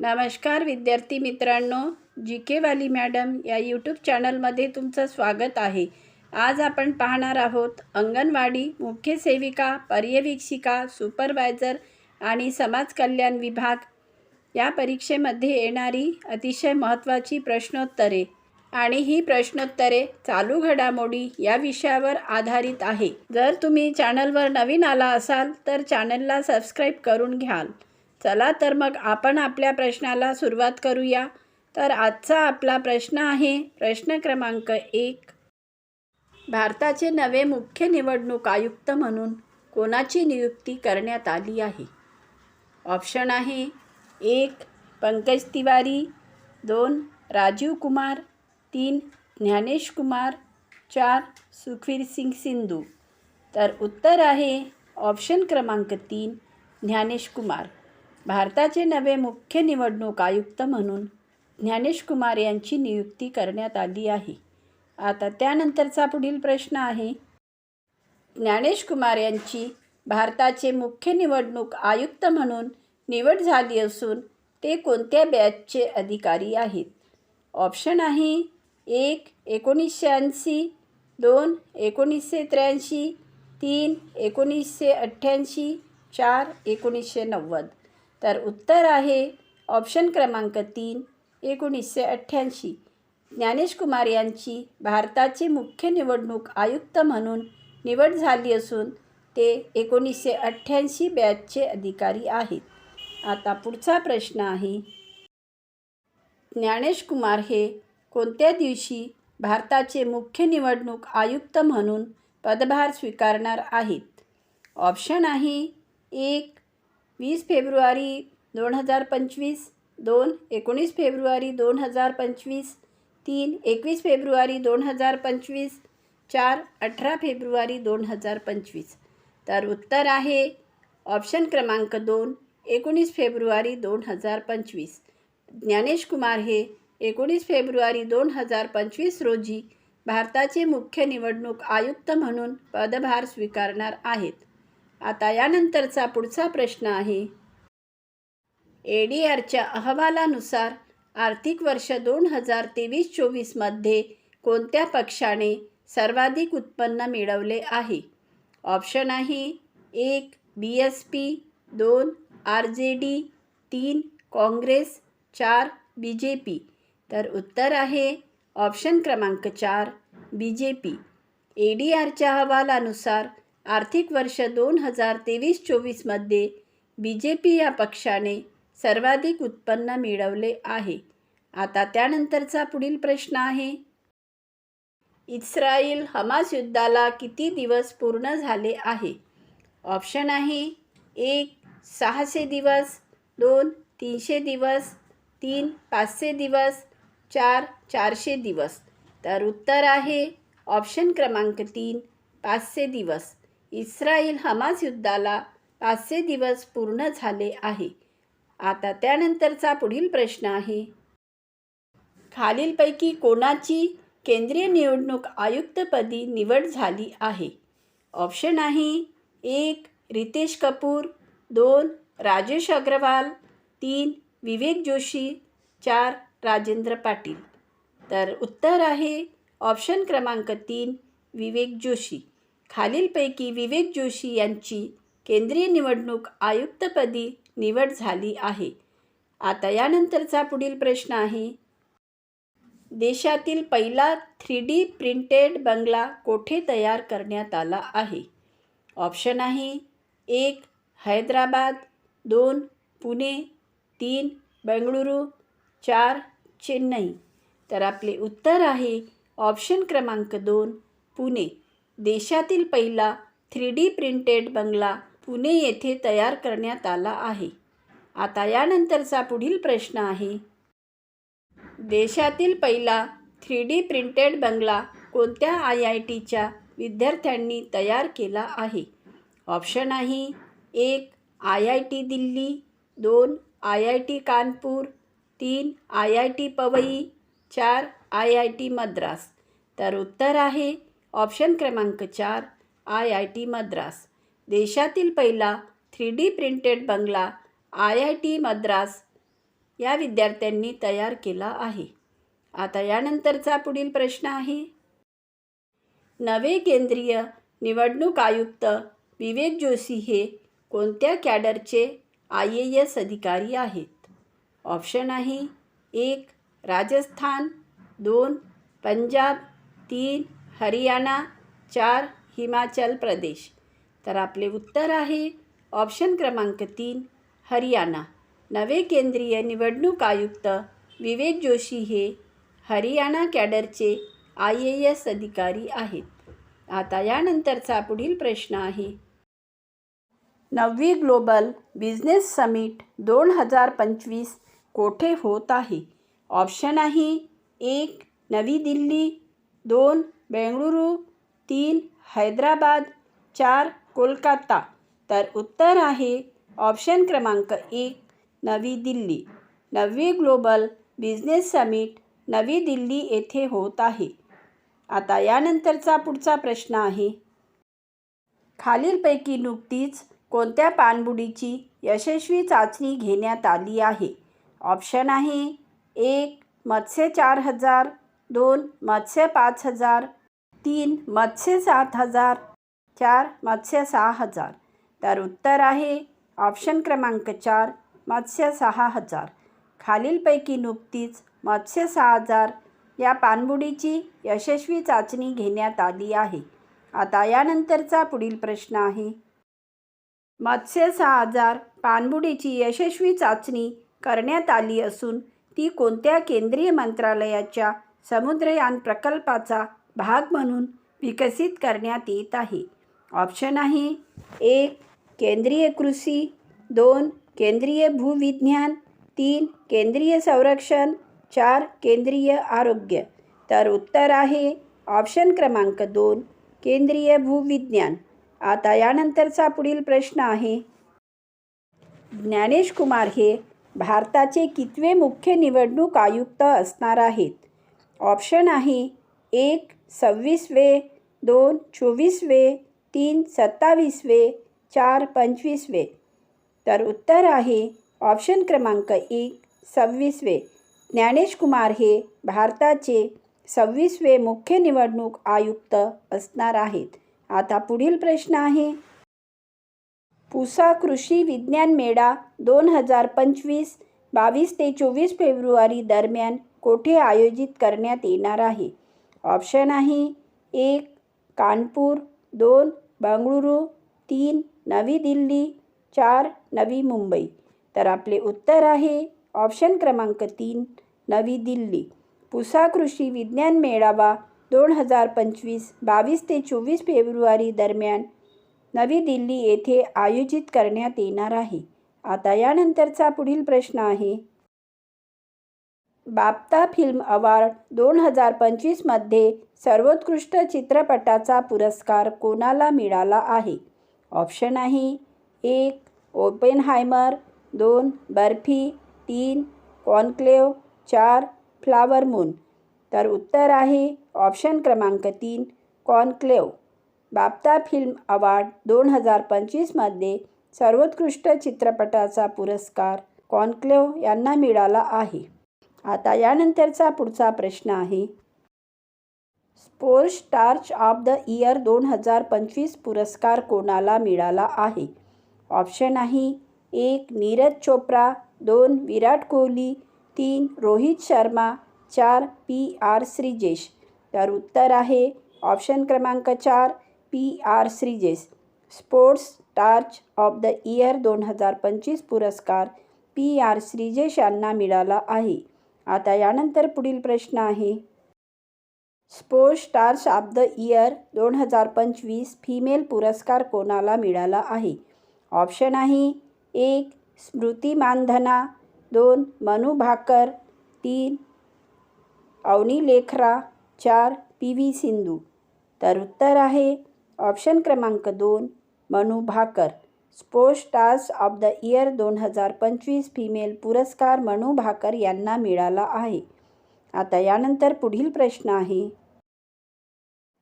नमस्कार विद्यार्थी मित्रांनो जी के वाली मॅडम या यूट्यूब चॅनलमध्ये तुमचं स्वागत आहे. आज आपण पाहणार आहोत अंगणवाडी मुख्य सेविका पर्यवेक्षिका सुपरवायझर आणि समाज कल्याण विभाग. या परीक्षेमध्ये येणारी अतिशय महत्त्वाची प्रश्नोत्तरे आणि ही प्रश्नोत्तरे चालू घडामोडी या विषयावर आधारित आहे. जर तुम्ही चॅनलवर नवीन आला असाल तर चॅनलला सबस्क्राईब करून घ्याल. चला तर मग आपण आपल्या प्रश्नाला सुरुवात करूया. तर आजचा आपला प्रश्न आहे प्रश्न क्रमांक एक. भारताचे नवे मुख्य निवडणूक आयुक्त म्हणून कोणाची नियुक्ती करण्यात आली आहे? ऑप्शन आहे एक पंकज तिवारी दोन राजीव कुमार तीन ज्ञानेश कुमार चार सुखवीर सिंग सिंधू. तर उत्तर आहे ऑप्शन क्रमांक तीन ज्ञानेश कुमार. भारताचे नवे मुख्य निवडणूक आयुक्त म्हणून ज्ञानेश कुमार यांची नियुक्ती करण्यात आली आहे. आता त्यानंतरचा पुढील प्रश्न आहे. ज्ञानेश कुमार यांची भारताचे मुख्य निवडणूक आयुक्त म्हणून निवड झाली असून ते कोणत्या बॅचचे अधिकारी आहेत? ऑप्शन आहे एक एकोणीसशे ऐंशी दोन एकोणीसशे त्र्याऐंशी तीन एकोणीसशे अठ्ठ्याऐंशी चार एकोणीसशे नव्वद. तर उत्तर आहे ऑप्शन क्रमांक तीन एकोणीसशे अठ्ठ्याऐंशी. ज्ञानेश कुमार यांची भारताचे मुख्य निवडणूक आयुक्त म्हणून निवड झाली असून ते एकोणीसशे अठ्ठ्याऐंशी बॅचचे अधिकारी आहेत. आता पुढचा प्रश्न आहे ज्ञानेश कुमार हे कोणत्या दिवशी भारताचे मुख्य निवडणूक आयुक्त म्हणून पदभार स्वीकारणार आहेत? ऑप्शन आहे एक वीस फेब्रुवारी दोन हजार पंचवीस दोन एकोणीस फेब्रुवारी दोन हजार पंचवीस तीन एकवीस फेब्रुवारी दोन हजार पंचवीस चार अठरा फेब्रुवारी दोन हजार पंचवीस. तर उत्तर आहे ऑप्शन क्रमांक दोन एकोणीस फेब्रुवारी दोन हजार पंचवीस. ज्ञानेश कुमार हे एकोणीस फेब्रुवारी दोन हजार पंचवीस रोजी भारताचे मुख्य निवडणूक आयुक्त म्हणून पदभार स्वीकारणार आहेत. आता यानंतरचा पुढचा प्रश्न आहे. ए डी आरच्या अहवालानुसार आर्थिक वर्ष दोन हजार तेवीस चोवीसमध्ये कोणत्या पक्षाने सर्वाधिक उत्पन्न मिळवले आहे? ऑप्शन आहे एक बी एस पी दोन आर जे डी तीन काँग्रेस चार बी जे पी. तर उत्तर आहे ऑप्शन क्रमांक चार B J P. A D आरच्या अहवालानुसार आर्थिक वर्ष दोन हजार तेवीस चोवीसमध्ये बी जे पी या पक्षाने सर्वाधिक उत्पन्न मिळवले आहे. आता त्यानंतरचा पुढील प्रश्न आहे. इस्रायल हमास युद्धाला किती दिवस पूर्ण झाले आहे? ऑप्शन आहे एक सहाशे दिवस दोन तीनशे दिवस तीन पाचशे दिवस चार चारशे दिवस. तर उत्तर आहे ऑप्शन क्रमांक तीन पाचशे दिवस. इस्रायल हमास युद्धाला पाचशे दिवस पूर्ण झाले आहे. आता त्यानंतरचा पुढील प्रश्न आहे. खालीलपैकी कोणाची केंद्रीय निवडणूक आयुक्तपदी निवड झाली आहे? ऑप्शन आहे एक रितेश कपूर दोन राजेश अग्रवाल तीन विवेक जोशी चार राजेंद्र पाटील. तर उत्तर आहे ऑप्शन क्रमांक तीन विवेक जोशी. खालीलपैकी विवेक जोशी यांची केंद्रीय निवडणूक आयुक्तपदी निवड झाली आहे. आता यानंतरचा पुढील प्रश्न आहे. देशातील पहिला थ्री डी प्रिंटेड बंगला कोठे तयार करण्यात आला आहे? ऑप्शन आहे एक हैदराबाद दोन पुणे तीन बेंगळुरू चार चेन्नई. तर आपले उत्तर आहे ऑप्शन क्रमांक दोन पुणे. देशातील पहिला थ्री डी प्रिंटेड बंगला पुणे येथे तयार करण्यात आला आहे. आता यानंतरचा पुढील प्रश्न आहे. देशातील पहिला थ्री डी प्रिंटेड बंगला कोणत्या आय आय टीच्या विद्यार्थ्यांनी तयार केला आहे? ऑप्शन आहे एक आय आय टी दिल्ली दोन आय आय टी कानपूर तीन आय आय टी पवई चार आय आय टी मद्रास. तर उत्तर आहे ऑप्शन क्रमांक चार आय आय टी मद्रास. देशातील पहिला थ्री डी प्रिंटेड बंगला आय आय टी मद्रास या विद्यार्थ्यांनी तयार केला आहे. आता यानंतरचा पुढील प्रश्न आहे. नवे केंद्रीय निवडणूक आयुक्त विवेक जोशी हे कोणत्या कॅडरचे आय ए एस अधिकारी आहेत? ऑप्शन आहे एक राजस्थान दोन पंजाब तीन हरियाणा चार हिमाचल प्रदेश. तर आपले उत्तर आहे ऑप्शन क्रमांक तीन हरियाणा. नवे केंद्रीय निवडणूक आयुक्त विवेक जोशी हे हरियाणा कॅडरचे आय ए एस अधिकारी आहेत. आता यानंतरचा पुढील प्रश्न आहे. नववी ग्लोबल बिझनेस समिट दोन हजार पंचवीस कोठे होत आहे? ऑप्शन आहे एक नवी दिल्ली दोन बेंगळुरू तीन हैदराबाद चार कोलकाता. तर उत्तर आहे ऑप्शन क्रमांक एक नवी दिल्ली. नववी ग्लोबल बिझनेस समिट नवी दिल्ली येथे होत आहे. आता यानंतरचा पुढचा प्रश्न आहे. खालीलपैकी नुकतीच कोणत्या पाणबुडीची यशस्वी चाचणी घेण्यात आली आहे? ऑप्शन आहे एक मत्स्य चार हजार दोन मत्स्य पाच हजार तीन मत्स्य सात हजार चार मत्स्य सहा हजार. तर उत्तर आहे ऑप्शन क्रमांक चार मत्स्य सहा हजार. खालीलपैकी नुकतीच मत्स्य सहा हजार या पाणबुडीची यशस्वी चाचणी घेण्यात आली आहे. आता यानंतरचा पुढील प्रश्न आहे. मत्स्य सहा हजार पाणबुडीची यशस्वी चाचणी करण्यात आली असून ती कोणत्या केंद्रीय मंत्रालयाच्या समुद्रयान प्रकल्पाचा भाग म्हणून विकसित करण्यात येत आहे. ऑप्शन आहे एक केंद्रीय कृषी दोन केंद्रीय भूविज्ञान तीन केंद्रीय संरक्षण चार केंद्रीय आरोग्य. तर उत्तर आहे ऑप्शन क्रमांक दोन केंद्रीय भूविज्ञान. आता यानंतरचा पुढील प्रश्न आहे. ज्ञानेश कुमार हे भारताचे कितवे मुख्य निवडणूक आयुक्त असणार आहेत? ऑप्शन आहे एक सव्वीसवे दोन चोवीसवे तीन सत्तावीसवे चार पंचवीसवे तर उत्तर आहे ऑप्शन क्रमांक एक सव्वीसवे ज्ञानेश कुमार हे भारताचे सव्वीसवे मुख्य निवडणूक आयुक्त असणार आहेत. आता पुढील प्रश्न आहे. पुसा कृषी विज्ञान मेळा दोन हजार पंचवीस बावीस ते चोवीस फेब्रुवारी दरम्यान कोठे आयोजित करण्यात येणार आहे? ऑप्शन आहे एक कानपूर दोन बंगळुरू तीन नवी दिल्ली चार नवी मुंबई. तर आपले उत्तर आहे ऑप्शन क्रमांक तीन नवी दिल्ली. पुसा कृषी विज्ञान मेळावा दोन हजार पंचवीस बावीस ते चोवीस फेब्रुवारी दरम्यान नवी दिल्ली येथे आयोजित करण्यात येणार आहे. आता यानंतरचा पुढील प्रश्न आहे बाप्ता फिल्म अवॉर्ड दोन हजार पंचवीसमध्ये सर्वोत्कृष्ट चित्रपटाचा पुरस्कार कोणाला मिळाला आहे? ऑप्शन आहे एक ओपेनहायमर दोन बर्फी तीन कॉन्क्लेव चार फ्लावर मून. तर उत्तर आहे ऑप्शन क्रमांक तीन कॉन्क्लेव. बाप्ता फिल्म अवॉर्ड दोन हजार पंचवीसमध्ये सर्वोत्कृष्ट चित्रपटाचा पुरस्कार कॉन्क्लेव यांना मिळाला आहे. आता यानंतरचा पुढचा प्रश्न आहे. Sports star of the year दोन हजार पंचवीस पुरस्कार कोणाला मिळाला आहे? ऑप्शन आहे एक नीरज चोप्रा दोन विराट कोहली तीन रोहित शर्मा चार पी आर श्रीजेश. तर उत्तर आहे ऑप्शन क्रमांक चार P R Sreejesh. Sports star of the year दोन हजार पंचवीस पुरस्कार पी आर श्रीजेश यांना मिळाला आहे. आता यानंतर पुढील प्रश्न आहे. Sport stars of the year दोन हजार पंचवीस फिमेल पुरस्कार कोणाला मिळाला आहे? ऑप्शन आहे एक स्मृती मानधना दोन मनू भाकर तीन अवनी लेखरा चार पी व्ही सिंधू. तर उत्तर आहे ऑप्शन क्रमांक दोन Manu Bhaker. Sports of the year दोन हजार पंचवीस फिमेल पुरस्कार मनू भाकर यांना मिळाला आहे. आता यानंतर पुढील प्रश्न आहे.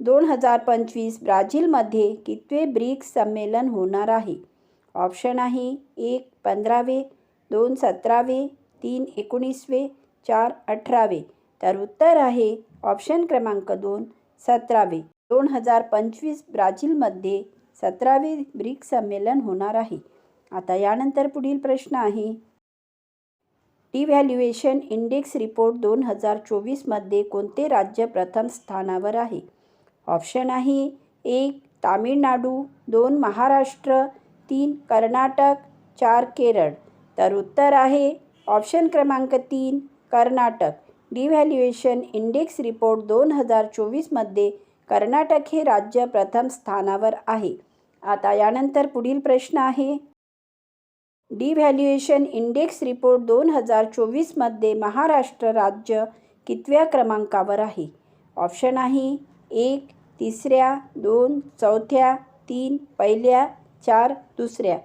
दोन हजार पंचवीस ब्राझीलमध्ये कितवे ब्रिक्स संमेलन होणार आहे? ऑप्शन आहे एक पंधरावे दोन सतरावे तीन एकोणीसवे चार अठरावे. तर उत्तर आहे ऑप्शन क्रमांक दोन सतरावे. दोन हजार पंचवीस ब्राझीलमध्ये सतरावे ब्रिक संमेलन होणार आहे. आता यानंतर पुढील प्रश्न आहे. डिव्हॅल्युएशन इंडेक्स रिपोर्ट दोन हजार चोवीसमध्ये कोणते राज्य प्रथम स्थानावर आहे? ऑप्शन आहे एक तामिळनाडू दोन महाराष्ट्र तीन कर्नाटक चार केरळ. तर उत्तर आहे ऑप्शन क्रमांक तीन कर्नाटक. डिव्हॅल्युएशन इंडेक्स रिपोर्ट दोन हजार चोवीसमध्ये कर्नाटक हे राज्य प्रथम स्थानावर आहे. आता यानंतर पुढील प्रश्न आहे. डिव्हॅल्युएशन इंडेक्स रिपोर्ट दोन हजार चोवीसमध्ये महाराष्ट्र राज्य कितव्या क्रमांकावर आहे? ऑप्शन आहे एक तिसऱ्या दोन चौथ्या तीन पहिल्या चार दुसऱ्या.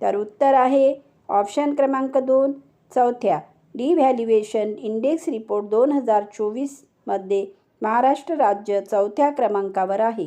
तर उत्तर आहे ऑप्शन क्रमांक दोन चौथ्या. डिव्हॅल्युएशन इंडेक्स रिपोर्ट दोन हजार चोवीसमध्ये महाराष्ट्र राज्य चौथ्या क्रमांकावर आहे.